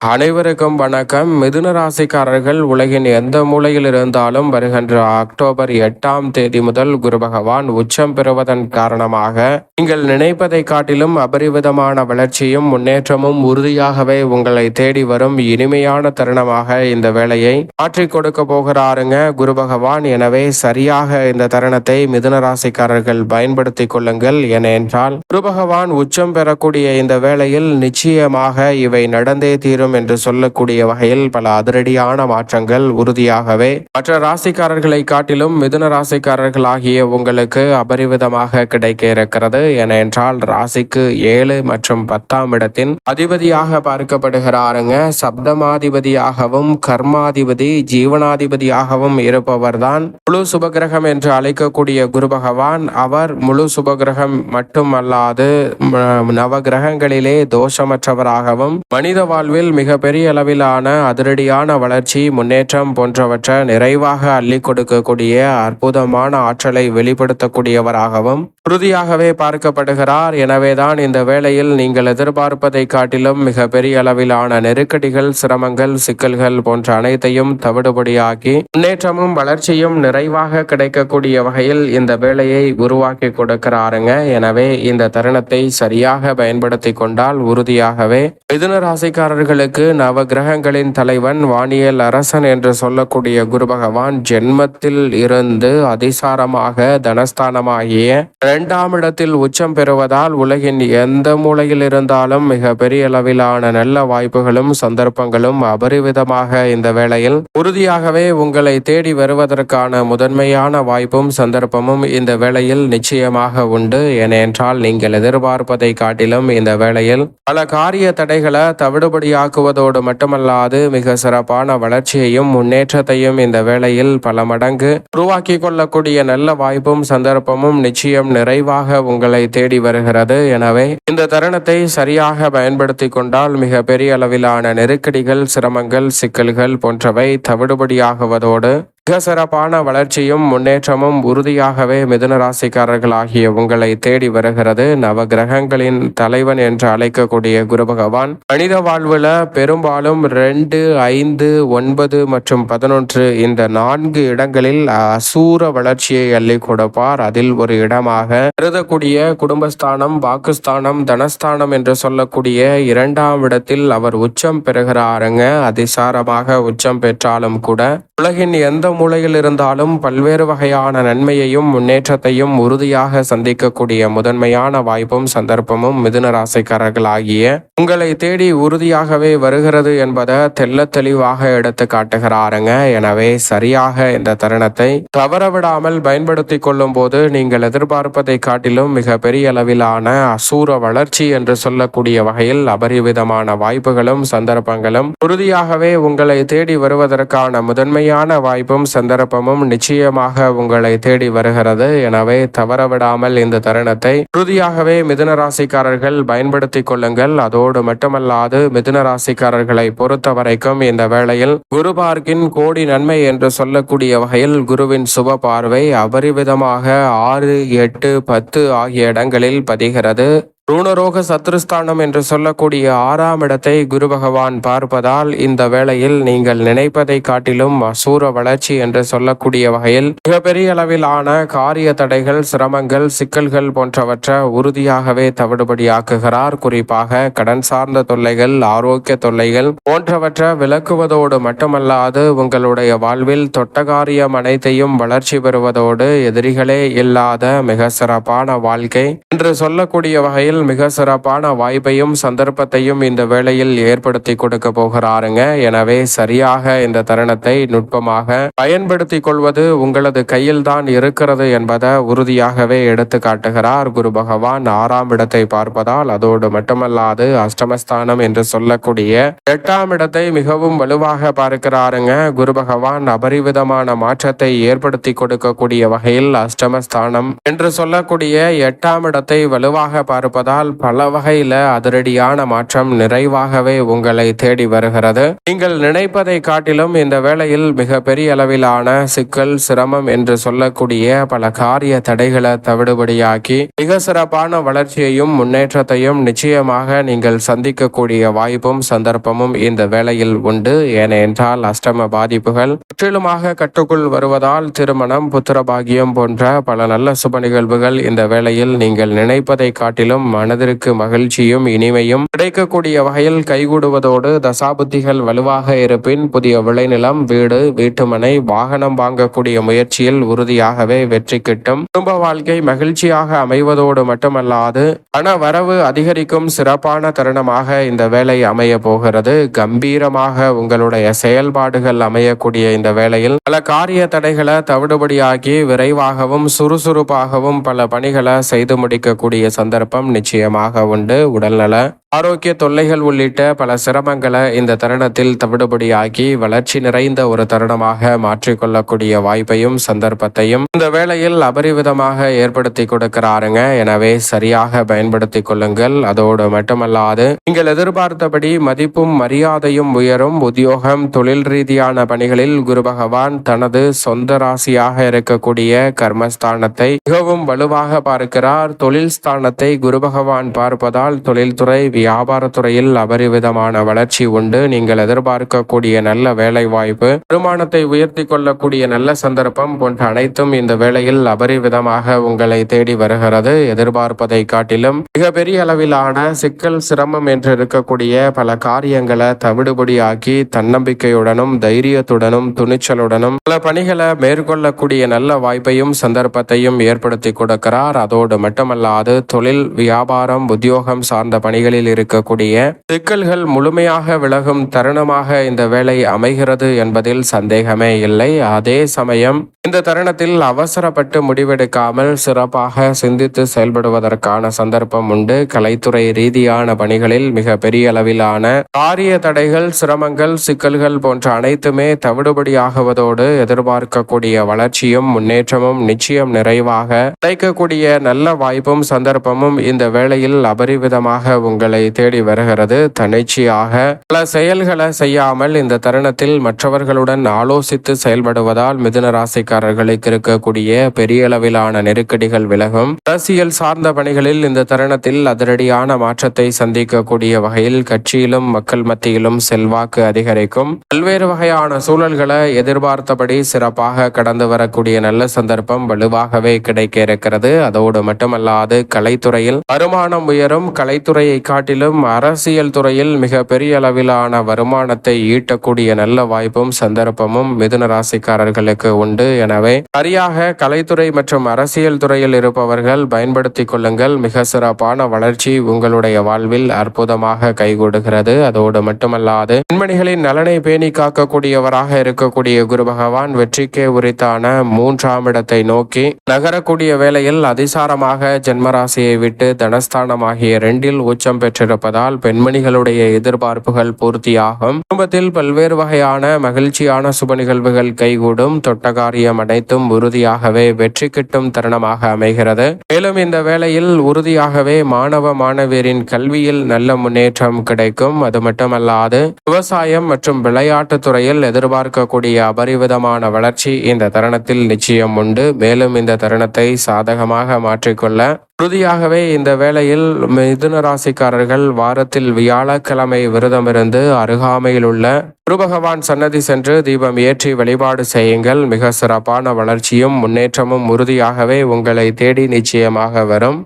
அனைவருக்கும் வணக்கம். மிதுன ராசிக்காரர்கள் உலகின் எந்த மூலையில் இருந்தாலும் வருகின்ற அக்டோபர் எட்டாம் தேதி முதல் குரு பகவான் உச்சம் பெறுவதன் காரணமாக நீங்கள் நினைப்பதை காட்டிலும் அபரிவிதமான வளர்ச்சியும் முன்னேற்றமும் உறுதியாகவே உங்களை தேடி வரும் இனிமையான தருணமாக இந்த வேலையை மாற்றி கொடுக்க போகிறாருங்க குரு பகவான். எனவே சரியாக இந்த தருணத்தை மிதுன ராசிக்காரர்கள் பயன்படுத்திக் கொள்ளுங்கள் ஏனென்றால் குரு பகவான் உச்சம் பெறக்கூடிய இந்த வேளையில் நிச்சயமாக இவை நடந்தே தீரும் என்று சொல்லக்கூடிய வகையில் பல அதிரடியான மாற்றங்கள் உறுதியாகவே. மற்ற ராசிக்காரர்களை காட்டிலும் மிதுன ராசிக்காரர்களாகிய உங்களுக்கு அபரிவிதமாக கிடைக்க இருக்கிறது என்றால் ராசிக்கு ஏழு மற்றும் பத்தாம் இடத்தின் அதிபதியாக பார்க்கப்படுகிறாருங்க. சப்தமாதிபதியாகவும் கர்மாதிபதி ஜீவனாதிபதியாகவும் இருப்பவர்தான். முழு சுபகிரகம் என்று அழைக்கக்கூடிய குரு பகவான் அவர் முழு சுபகிரகம் மட்டுமல்லாது நவகிரகங்களிலே தோஷமற்றவராகவும் மனித வாழ்வில் மிகப்பெரிய அளவிலான அதிரடியான வளர்ச்சி முன்னேற்றம் போன்றவற்றை நிறைவாக அள்ளி கொடுக்கக்கூடிய அற்புதமான ஆற்றலை வெளிப்படுத்தக்கூடியவராகவும் உறுதியாகவே பார்க்கப்படுகிறார். எனவேதான் இந்த வேளையில் நீங்கள் எதிர்பார்ப்பதை காட்டிலும் மிகப்பெரிய அளவிலான நெருக்கடிகள் சிரமங்கள் சிக்கல்கள் போன்ற அனைத்தையும் தவிடுபடியாக்கி முன்னேற்றமும் வளர்ச்சியும் நிறைவாக கிடைக்கக்கூடிய வகையில் இந்த வேலையை உருவாக்கி கொடுக்கிறாருங்க. எனவே இந்த தருணத்தை சரியாக பயன்படுத்தி கொண்டால் உறுதியாகவே மிதுன ராசிக்காரர்களுக்கு நவ நவகிரகங்களின் தலைவன் வானியல் அரசன் என்று சொல்லக்கூடிய குரு பகவான் ஜென்மத்தில் இருந்து அதிசாரமாக தனஸ்தானமாகிய இரண்டாம் இடத்தில் உச்சம் பெறுவதால் உலகின் எந்த மூலையில் இருந்தாலும் மிக பெரிய அளவிலான நல்ல வாய்ப்புகளும் சந்தர்ப்பங்களும் அபரிவிதமாக இந்த வேளையில் உறுதியாகவே உங்களை தேடி வருவதற்கான முதன்மையான வாய்ப்பும் சந்தர்ப்பமும் இந்த வேளையில் நிச்சயமாக உண்டு. ஏனென்றால் நீங்கள் எதிர்பார்ப்பதை காட்டிலும் இந்த வேளையில் பல காரிய தடைகளை தவிடுபடியாக்கும் தவிடுபடியாக்குவதோடு மட்டுமல்லாது மிக சிறப்பான வளர்ச்சியையும் முன்னேற்றத்தையும் இந்த வேளையில் பல மடங்கு உருவாக்கி கொள்ளக்கூடிய நல்ல வாய்ப்பும் சந்தர்ப்பமும் நிச்சயம் நிறைவாக உங்களை தேடி வருகிறது. எனவே இந்த தருணத்தை சரியாக பயன்படுத்தி கொண்டால் மிக பெரிய அளவிலான நெருக்கடிகள் சிரமங்கள் சிக்கல்கள் போன்றவை தவிடுபடியாகுவதோடு மிக சிறப்பான வளர்ச்சியும் முன்னேற்றமும் உறுதியாகவே மிதுன ராசிக்காரர்களாகிய உங்களை தேடி வருகிறது. நவ கிரகங்களின் தலைவன் என்று அழைக்கக்கூடிய குரு பகவான். மனித வாழ்வுல பெரும்பாலும் ரெண்டு ஐந்து ஒன்பது மற்றும் பதினொன்று இந்த நான்கு இடங்களில் அசூர வளர்ச்சியை அள்ளி கொடுப்பார். அதில் ஒரு இடமாக கருதக்கூடிய குடும்பஸ்தானம் வாக்குஸ்தானம் தனஸ்தானம் என்று சொல்லக்கூடிய இரண்டாம் இடத்தில் அவர் உச்சம் பெறுகிறாருங்க. அதிசாரமாக உச்சம் பெற்றாலும் கூட உலகின் எந்த மூலையில் இருந்தாலும் பல்வேறு வகையான நன்மையையும் முன்னேற்றத்தையும் உறுதியாக சந்திக்கக்கூடிய முதன்மையான வாய்ப்பும் சந்தர்ப்பமும் மிதுன ராசிக்காரர்களாகிய உங்களை தேடி உறுதியாகவே வருகிறது என்பதை தெள்ள தெளிவாக எடுத்து காட்டுகிறாருங்க. எனவே சரியாக இந்த தருணத்தை தவறவிடாமல் பயன்படுத்தி கொள்ளும் போது நீங்கள் எதிர்பார்ப்பதை காட்டிலும் மிக பெரிய அளவிலான அசூர வளர்ச்சி என்று சொல்லக்கூடிய வகையில் அபரிவிதமான வாய்ப்புகளும் சந்தர்ப்பங்களும் உறுதியாகவே உங்களை தேடி வருவதற்கான முதன்மையான வாய்ப்பும் சந்தர்ப்பமும் நிச்சயமாக உங்களை தேடி வருகிறது. எனவே தவறவிடாமல் இந்த தருணத்தை உறுதியாகவே மிதுன ராசிக்காரர்கள் பயன்படுத்திக் கொள்ளுங்கள். அதோடு மட்டுமல்லாது மிதுன ராசிக்காரர்களை பொறுத்த வரைக்கும் இந்த வேளையில் குரு பார்க்கின் கோடி நன்மை என்று சொல்லக்கூடிய வகையில் குருவின் சுப பார்வை அபரிவிதமாக ஆறு எட்டு பத்து ஆகிய இடங்களில் பதிகிறது. ரூணரோக சத்ருஸ்தானம் என்று சொல்லக்கூடிய ஆறாம் இடத்தை குரு பகவான் பார்ப்பதால் இந்த வேளையில் நீங்கள் நினைப்பதை காட்டிலும் அசூர வளர்ச்சி என்று சொல்லக்கூடிய வகையில் மிகப்பெரிய அளவிலான காரிய தடைகள் சிரமங்கள் சிக்கல்கள் போன்றவற்றை உறுதியாகவே தவிடுபடியாக்குகிறார். குறிப்பாக கடன் சார்ந்த தொல்லைகள் ஆரோக்கிய தொல்லைகள் போன்றவற்றை விளக்குவதோடு மட்டுமல்லாது உங்களுடைய வாழ்வில் தொட்டகாரியம் அனைத்தையும் வளர்ச்சி பெறுவதோடு எதிரிகளே இல்லாத மிக சிறப்பான வாழ்க்கை என்று சொல்லக்கூடிய வகையில் மிக சிறப்பான வாய்ப்பையும் சந்தர்ப்பத்தையும் இந்த வேளையில் ஏற்படுத்தி கொடுக்க போகிறாருங்க. எனவே சரியாக இந்த தருணத்தை நுட்பமாக பயன்படுத்தி கொள்வது உங்களது கையில் தான் இருக்கிறது என்பதை உறுதியாகவே எடுத்து காட்டுகிறார் குரு பகவான். ஆறாம் இடத்தை பார்ப்பதால் அதோடு மட்டுமல்லாது அஷ்டமஸ்தானம் என்று சொல்லக்கூடிய எட்டாம் இடத்தை மிகவும் வலுவாக பார்க்கிறாருங்க. குரு பகவான் அபரிவிதமான மாற்றத்தை ஏற்படுத்தி கொடுக்கக்கூடிய வகையில் அஷ்டமஸ்தானம் என்று சொல்லக்கூடிய எட்டாம் இடத்தை வலுவாக பார்ப்பதால் வருவதால் பல வகையில அதிரடியான மாற்றம் நிறைவாகவே உங்களை தேடி வருகிறது. நீங்கள் நினைப்பதை காட்டிலும் இந்த வேளையில் மிக பெரிய அளவிலான சிக்கல் சிரமம் என்று சொல்லக்கூடிய பல காரிய தடைகளை தவிடுபடியாக்கி மிக சிறப்பான வளர்ச்சியையும் முன்னேற்றத்தையும் நிச்சயமாக நீங்கள் சந்திக்கக்கூடிய வாய்ப்பும் சந்தர்ப்பமும் இந்த வேளையில் உண்டு. ஏனென்றால் அஷ்டம பாதிப்புகள் முற்றிலுமாக கட்டுக்குள் வருவதால் திருமணம் புத்திரபாகியம் போன்ற பல நல்ல சுப நிகழ்வுகள் இந்த வேளையில் நீங்கள் நினைப்பதை காட்டிலும் மனதிற்கு மகிழ்ச்சியும் இனிமையும் கிடைக்கக்கூடிய வகையில் கைகூடுவதோடு தசாபுத்திகள் வலுவாக இருப்பின் புதிய விளைநிலம் வீடு வீட்டுமனை வாகனம் வாங்கக்கூடிய முயற்சியில் உறுதியாகவே வெற்றி கிட்டும். குடும்ப வாழ்க்கை மகிழ்ச்சியாக அமைவதோடு மட்டுமல்லாது பண வரவு அதிகரிக்கும் சிறப்பான தருணமாக இந்த வேலை அமைய போகிறது. கம்பீரமாக உங்களுடைய செயல்பாடுகள் அமையக்கூடிய இந்த வேளையில் பல காரிய தடைகளை தவிடுபடியாக்கி விரைவாகவும் சுறுசுறுப்பாகவும் பல பணிகளை செய்து முடிக்கக்கூடிய சந்தர்ப்பம் நிச்சயமாக உண்டு. உடல்நல ஆரோக்கிய தொல்லைகள் உள்ளிட்ட பல சிரமங்களை இந்த தருணத்தில் தவிடுபடியாக்கி வளர்ச்சி நிறைந்த ஒரு தருணமாக மாற்றிக்கொள்ளக்கூடிய வாய்ப்பையும் சந்தர்ப்பத்தையும் இந்த வேளையில் அபரிவிதமாக ஏற்படுத்தி கொடுக்கிறாருங்க. எனவே சரியாக பயன்படுத்தி கொள்ளுங்கள். அதோடு மட்டுமல்லாது நீங்கள் எதிர்பார்த்தபடி மதிப்பும் மரியாதையும் உயரும். உத்தியோகம் தொழில் ரீதியான பணிகளில் குரு பகவான் தனது சொந்த ராசியாக இருக்கக்கூடிய கர்மஸ்தானத்தை மிகவும் வலுவாக பார்க்கிறார். தொழில் ஸ்தானத்தை குரு பகவான் பார்ப்பதால் தொழில்துறை வியாபாரத்துறையில் அபரிவிதமான வளர்ச்சி உண்டு. நீங்கள் எதிர்பார்க்கக்கூடிய நல்ல வேலை வாய்ப்பு வருமானத்தை உயர்த்தி கொள்ளக்கூடிய நல்ல சந்தர்ப்பம் போன்ற அனைத்தும் இந்த வேளையில் அபரிவிதமாக உங்களை தேடி வருகிறது. எதிர்பார்ப்பதை காட்டிலும் மிகப்பெரிய அளவிலான சிக்கல் சிரமம் என்று இருக்கக்கூடிய பல காரியங்களை தவிடுபடியாக்கி தன்னம்பிக்கையுடனும் தைரியத்துடனும் துணிச்சலுடனும் பல பணிகளை மேற்கொள்ளக்கூடிய நல்ல வாய்ப்பையும் சந்தர்ப்பத்தையும் ஏற்படுத்தி கொடுக்கிறார். அதோடு மட்டுமல்லாது தொழில் வியாபாரம் உத்தியோகம் சார்ந்த பணிகளில் இருக்கக்கூடிய சிக்கல்கள் முழுமையாக விலகும் தருணமாக இந்த வேலை அமைகிறது என்பதில் சந்தேகமே இல்லை. அதே சமயம் இந்த தருணத்தில் அவசரப்பட்டு முடிவெடுக்காமல் சிறப்பாக சிந்தித்து செயல்படுவதற்கான சந்தர்ப்பம் உண்டு. கலைத்துறை ரீதியான பணிகளில் மிக பெரிய அளவிலான காரிய தடைகள் சிரமங்கள் சிக்கல்கள் போன்ற அனைத்துமே தவிடுபடியாகுவதோடு எதிர்பார்க்கக்கூடிய வளர்ச்சியும் முன்னேற்றமும் நிச்சயம் நிறைவாக கிடைக்கக்கூடிய நல்ல வாய்ப்பும் சந்தர்ப்பமும் இந்த வேளையில் அபரிவிதமாக உங்களை தேடி வருகிறது. தன்னிச்சையாக பல செயல்களை செய்யாமல் இந்த தருணத்தில் மற்றவர்களுடன் ஆலோசித்து செயல்படுவதால் மிதுன ராசிக்காரர்களுக்கு இருக்கக்கூடிய பெரிய அளவிலான நெருக்கடிகள் விலகும். அரசியல் சார்ந்த பணிகளில் இந்த தருணத்தில் அதிரடியான மாற்றத்தை சந்திக்கக்கூடிய வகையில் கட்சியிலும் மக்கள் மத்தியிலும் செல்வாக்கு அதிகரிக்கும். பல்வேறு வகையான சூழல்களை எதிர்பார்த்தபடி சிறப்பாக கடந்து வரக்கூடிய நல்ல சந்தர்ப்பம் வலுவாகவே கிடைக்க இருக்கிறது. அதோடு மட்டுமல்லாது கலைத்துறையில் வருமானம் உயரும். கலைத்துறையை காட்டிலும் அரசியல் துறையில் மிக பெரிய அளவிலான வருமானத்தை ஈட்டக்கூடிய நல்ல வாய்ப்பும் சந்தர்ப்பமும் மிதுன ராசிக்காரர்களுக்கு உண்டு. எனவே சரியாக கலைத்துறை மற்றும் அரசியல் துறையில் இருப்பவர்கள் பயன்படுத்திக் கொள்ளுங்கள். மிக சிறப்பான வளர்ச்சி உங்களுடைய வாழ்வில் அற்புதமாக கைகூடுகிறது. அதோடு மட்டுமல்லாது பெண்மணிகளின் நலனை பேணி காக்கக்கூடியவராக இருக்கக்கூடிய குரு பகவான் வெற்றிக்கே உரித்தான மூன்றாம் இடத்தை நோக்கி நகரக்கூடிய வேளையில் அதிசாரமாக ஜென்மராசியை விட்டு தனஸ்தானமாகிய ரெண்டில் உச்சம் பெற்றிருப்பதால் பெண்மணிகளுடைய எதிர்பார்ப்புகள் பூர்த்தியாகும். குடும்பத்தில் பல்வேறு வகையான மகிழ்ச்சியான சுப நிகழ்வுகள் கைகூடும். தொட்ட காரியம் அனைத்தும் உறுதியாகவே வெற்றி கிட்டும் தருணமாக அமைகிறது. மேலும் இந்த வேளையில் உறுதியாகவே மாணவ மாணவியரின் கல்வியில் நல்ல முன்னேற்றம் கிடைக்கும். அது மட்டுமல்லாது விவசாயம் மற்றும் விளையாட்டுத் துறையில் எதிர்பார்க்கக்கூடிய அபரிவிதமான வளர்ச்சி இந்த தருணத்தில் நிச்சயம் உண்டு. மேலும் இந்த தருணத்தை சாதகமாக மாற்றிக்கொள்ள உறுதியாகவே இந்த வேளையில் மிதுன ராசிக்காரர்கள் வாரத்தில் வியாழக்கிழமை விரதமிருந்து அருகாமையில் உள்ள குருபகவான் சன்னதி சென்று தீபம் ஏற்றி வழிபாடு செய்யுங்கள். மிக சிறப்பான வளர்ச்சியும் முன்னேற்றமும் உறுதியாகவே உங்களை தேடி நிச்சயமாக வரும்.